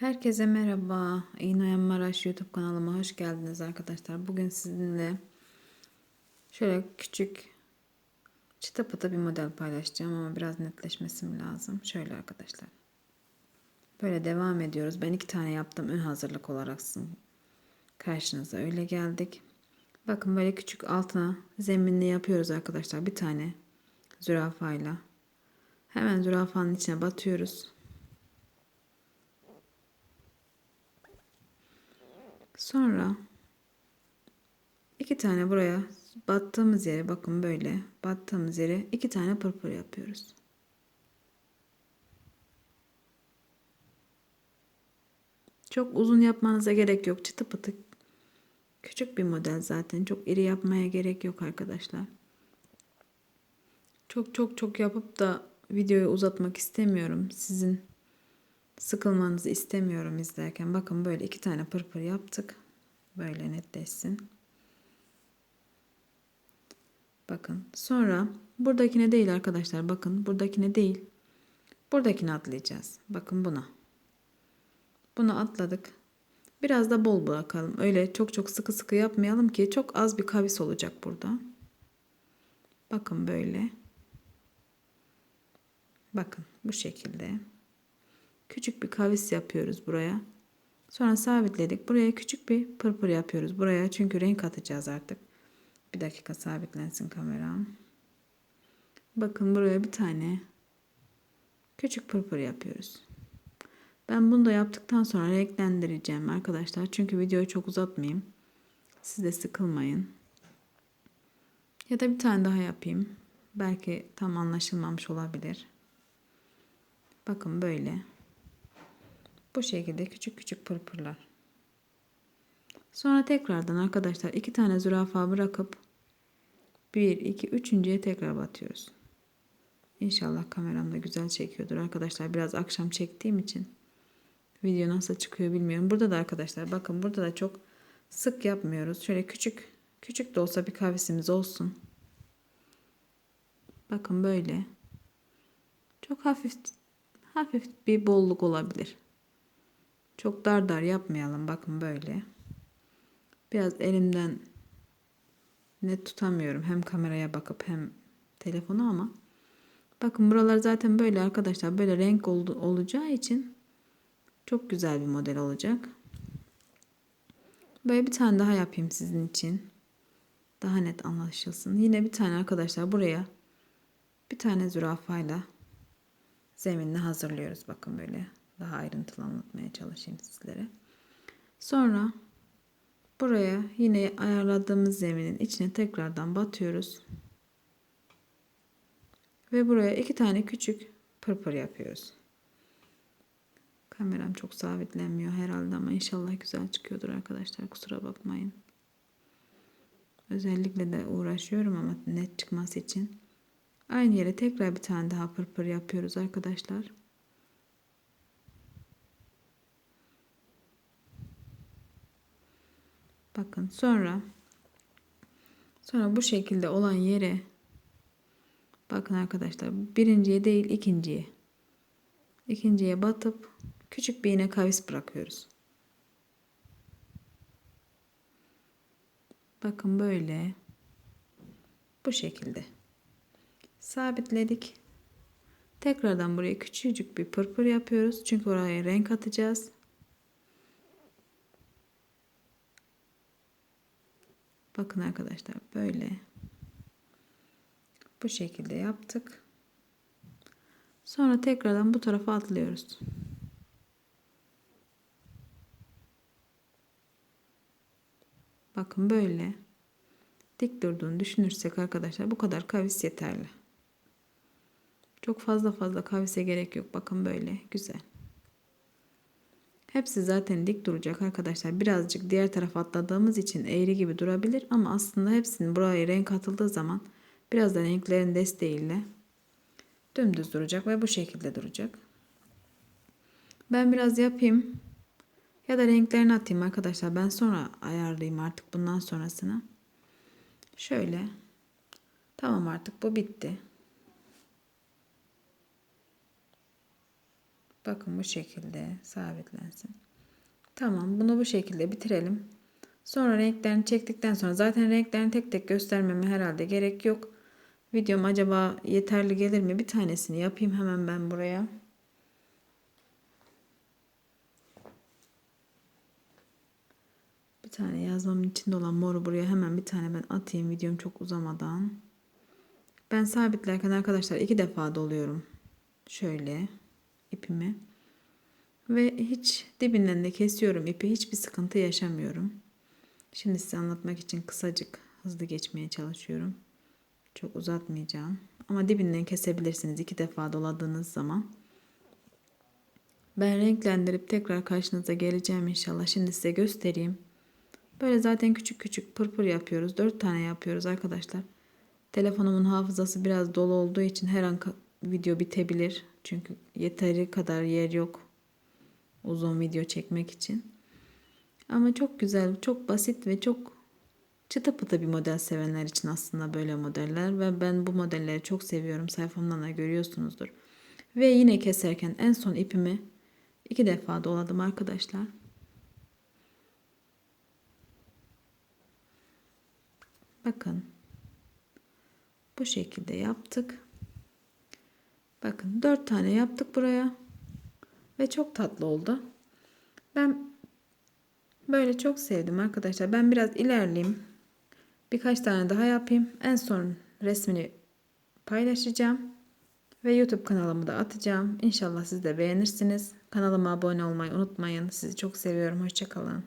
Herkese merhaba. İğneyen Maraş YouTube kanalıma hoş geldiniz arkadaşlar. Bugün sizinle şöyle küçük çıta pıta bir model paylaşacağım ama biraz netleşmesi mi lazım? Şöyle arkadaşlar. Böyle devam ediyoruz. Ben iki tane yaptım ön hazırlık olarak sizin karşınıza öyle geldik. Bakın böyle küçük altına zeminli yapıyoruz arkadaşlar. Bir tane zürafayla. Hemen zürafanın içine batıyoruz. Sonra iki tane buraya battığımız yere bakın böyle battığımız yere iki tane pırpır yapıyoruz. Çok uzun yapmanıza gerek yok. Çıtı pıtı küçük bir model zaten. Çok iri yapmaya gerek yok arkadaşlar. Çok çok çok yapıp da videoyu uzatmak istemiyorum. Sizin sıkılmanızı istemiyorum izlerken. Bakın böyle iki tane pırpır yaptık. Böyle netleşsin. Bakın sonra buradakine değil arkadaşlar. Bakın buradakine değil. Buradakine atlayacağız. Bakın buna. Bunu atladık. Biraz da bol bırakalım. Öyle çok çok sıkı sıkı yapmayalım ki çok az bir kavis olacak burada. Bakın böyle. Bakın bu şekilde. Küçük bir kavis yapıyoruz buraya. Sonra sabitledik. Buraya küçük bir pırpır yapıyoruz. Buraya çünkü renk atacağız artık. Bir dakika sabitlensin kameram. Bakın buraya bir tane küçük pırpır yapıyoruz. Ben bunu da yaptıktan sonra renklendireceğim arkadaşlar. Çünkü videoyu çok uzatmayayım. Siz de sıkılmayın. Ya da bir tane daha yapayım. Belki tam anlaşılmamış olabilir. Bakın böyle. Bu şekilde küçük küçük pırpırlar. Sonra tekrardan arkadaşlar iki tane zürafa bırakıp 1, 2, üçüncüye tekrar batıyoruz. İnşallah kameramda güzel çekiyordur arkadaşlar. Biraz akşam çektiğim için video nasıl çıkıyor bilmiyorum. Burada da arkadaşlar bakın burada da çok sık yapmıyoruz. Şöyle küçük küçük de olsa bir kavisimiz olsun. Bakın böyle. Çok hafif hafif bir bolluk olabilir. Çok dar dar yapmayalım. Bakın böyle. Biraz elimden net tutamıyorum. Hem kameraya bakıp hem telefonu ama bakın buralar zaten böyle arkadaşlar. Böyle renk oldu, olacağı için çok güzel bir model olacak. Böyle bir tane daha yapayım sizin için. Daha net anlaşılsın. Yine bir tane arkadaşlar buraya bir tane zürafayla zeminini hazırlıyoruz. Bakın böyle daha ayrıntılı anlatmaya çalışayım sizlere. Sonra buraya yine ayarladığımız zeminin içine tekrardan batıyoruz. Ve buraya iki tane küçük pırpır yapıyoruz. Kameram çok sabitlenmiyor herhalde ama inşallah güzel çıkıyordur arkadaşlar. Kusura bakmayın. Özellikle de uğraşıyorum ama net çıkması için. Aynı yere tekrar bir tane daha pırpır yapıyoruz arkadaşlar. Bakın sonra sonra bu şekilde olan yere bakın arkadaşlar birinciye değil ikinciye ikinciye batıp küçük bir iğne kavis bırakıyoruz. Bakın böyle bu şekilde sabitledik. Tekrardan buraya küçücük bir pırpır yapıyoruz. Çünkü oraya renk atacağız. Bakın arkadaşlar böyle bu şekilde yaptık. Sonra tekrardan bu tarafa atlıyoruz. Bakın böyle dik durduğunu düşünürsek arkadaşlar bu kadar kavis yeterli. Çok fazla fazla kavise gerek yok. Bakın böyle güzel. Hepsi zaten dik duracak arkadaşlar. Birazcık diğer tarafa atladığımız için eğri gibi durabilir ama aslında hepsinin buraya renk atıldığı zaman biraz da renklerin desteğiyle dümdüz duracak ve bu şekilde duracak. Ben biraz yapayım. Ya da renklerini atayım arkadaşlar. Ben sonra ayarlayayım artık bundan sonrasını. Şöyle. Tamam artık bu bitti. Bakın bu şekilde sabitlensin. Tamam bunu bu şekilde bitirelim. Sonra renklerini çektikten sonra zaten renklerini tek tek göstermeme herhalde gerek yok. Videom acaba yeterli gelir mi? Bir tanesini yapayım hemen ben buraya. Bir tane yazmamın içinde olan moru buraya hemen bir tane ben atayım videom çok uzamadan. Ben sabitlerken arkadaşlar iki defa doluyorum. Şöyle ipimi. Ve hiç dibinden de kesiyorum ipi. Hiçbir sıkıntı yaşamıyorum. Şimdi size anlatmak için kısacık hızlı geçmeye çalışıyorum. Çok uzatmayacağım. Ama dibinden kesebilirsiniz iki defa doladığınız zaman. Ben renklendirip tekrar karşınıza geleceğim inşallah. Şimdi size göstereyim. Böyle zaten küçük küçük pırpır yapıyoruz. Dört tane yapıyoruz arkadaşlar. Telefonumun hafızası biraz dolu olduğu için her an video bitebilir. Çünkü yeteri kadar yer yok uzun video çekmek için. Ama çok güzel, çok basit ve çok çıta pıta bir model sevenler için aslında böyle modeller ve ben bu modelleri çok seviyorum. Sayfamdan da görüyorsunuzdur. Ve yine keserken en son ipimi iki defa doladım arkadaşlar. Bakın. Bu şekilde yaptık. Bakın dört tane yaptık buraya. Ve çok tatlı oldu. Ben böyle çok sevdim arkadaşlar. Ben biraz ilerleyeyim. Birkaç tane daha yapayım. En son resmini paylaşacağım. Ve YouTube kanalımı da atacağım. İnşallah siz de beğenirsiniz. Kanalıma abone olmayı unutmayın. Sizi çok seviyorum. Hoşçakalın.